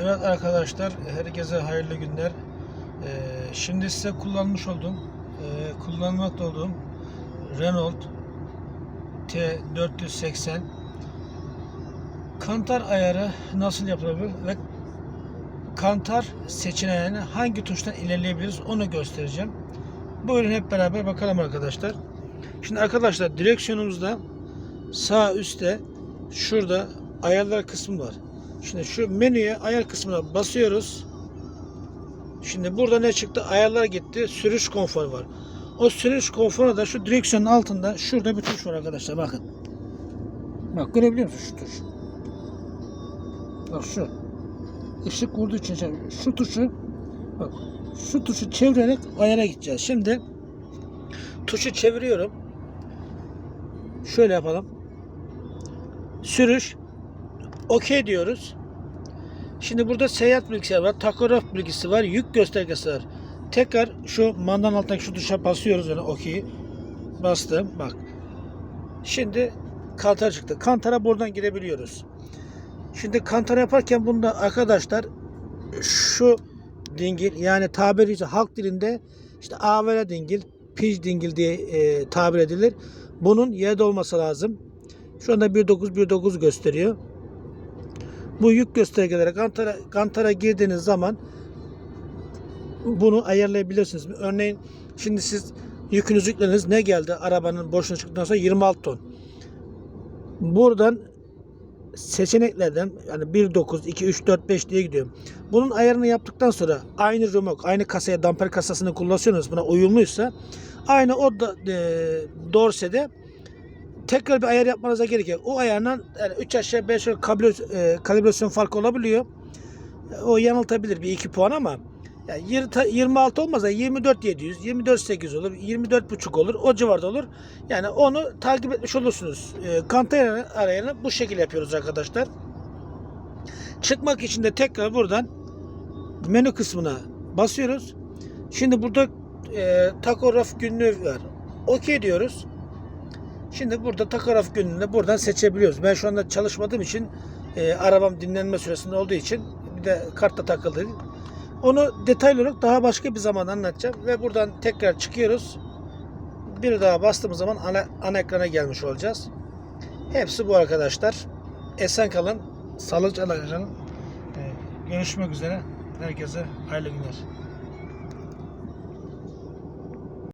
Evet arkadaşlar, herkese hayırlı günler. Ee, şimdi size kullanmış olduğum, e, kullanmakta olduğum Renault T480 kantar ayarı nasıl yapılabilir ve kantar seçeneğini hangi tuştan ilerleyebiliriz onu göstereceğim. Buyurun hep beraber bakalım arkadaşlar. Şimdi arkadaşlar direksiyonumuzda sağ üstte şurada ayarlar kısmı var. Şimdi şu menüye ayar kısmına basıyoruz. Şimdi burada ne çıktı? Ayarlar gitti. Sürüş konforu var. O sürüş konforu da şu direksiyonun altında şurada bir tuş var arkadaşlar bakın. Bak görebiliyor musun şu tuş? Bak şu. Işık vurduğu için şey- şu tuşu bak şu tuşu çevirerek ayara gideceğiz. Şimdi tuşu çeviriyorum. Şöyle yapalım. Sürüş OK diyoruz. Şimdi burada seyahat bilgisi var, takograf bilgisi var, yük göstergesi var. Tekrar şu mandan altındaki şu tuşa basıyoruz öyle OK. Bastım bak. Şimdi kantar çıktı. Kantara buradan girebiliyoruz. Şimdi kantar yaparken bunda arkadaşlar şu dingil yani tabiri halk dilinde işte avere dingil, piş dingil diye e, tabir edilir. Bunun yerde olması lazım. Şu anda 1.9 gösteriyor. Bu yük göstergeleri kantara, kantara girdiğiniz zaman bunu ayarlayabilirsiniz. Örneğin şimdi siz yükünüzü yüklediniz ne geldi arabanın boşuna çıktıktan sonra 26 ton. Buradan seçeneklerden yani 1, 9, 2, 3, 4, 5 diye gidiyorum. Bunun ayarını yaptıktan sonra aynı remok, aynı kasaya damper kasasını kullanıyorsunuz buna uyumluysa aynı o da, e, dorsede tekrar bir ayar yapmanıza gerekiyor. O ayardan yani 3 aşağı 5 yukarı e, kalibrasyon farkı olabiliyor. O yanıltabilir bir 2 puan ama yani yirmi- 26 olmaz da 24 700, 24 800 olur, 24 buçuk olur. O civarda olur. Yani onu takip etmiş olursunuz. E, kantar ayarını bu şekilde yapıyoruz arkadaşlar. Çıkmak için de tekrar buradan menü kısmına basıyoruz. Şimdi burada e, takograf günlüğü var. OK diyoruz. Şimdi burada takograf günlüğünü buradan seçebiliyoruz. Ben şu anda çalışmadığım için e, arabam dinlenme süresinde olduğu için bir de kartta takıldı. Onu detaylı olarak daha başka bir zaman anlatacağım ve buradan tekrar çıkıyoruz. Bir daha bastığımız zaman ana, ana ekrana gelmiş olacağız. Hepsi bu arkadaşlar. Esen kalın. Sağlıcakla kalın. E, görüşmek üzere. Herkese hayırlı günler.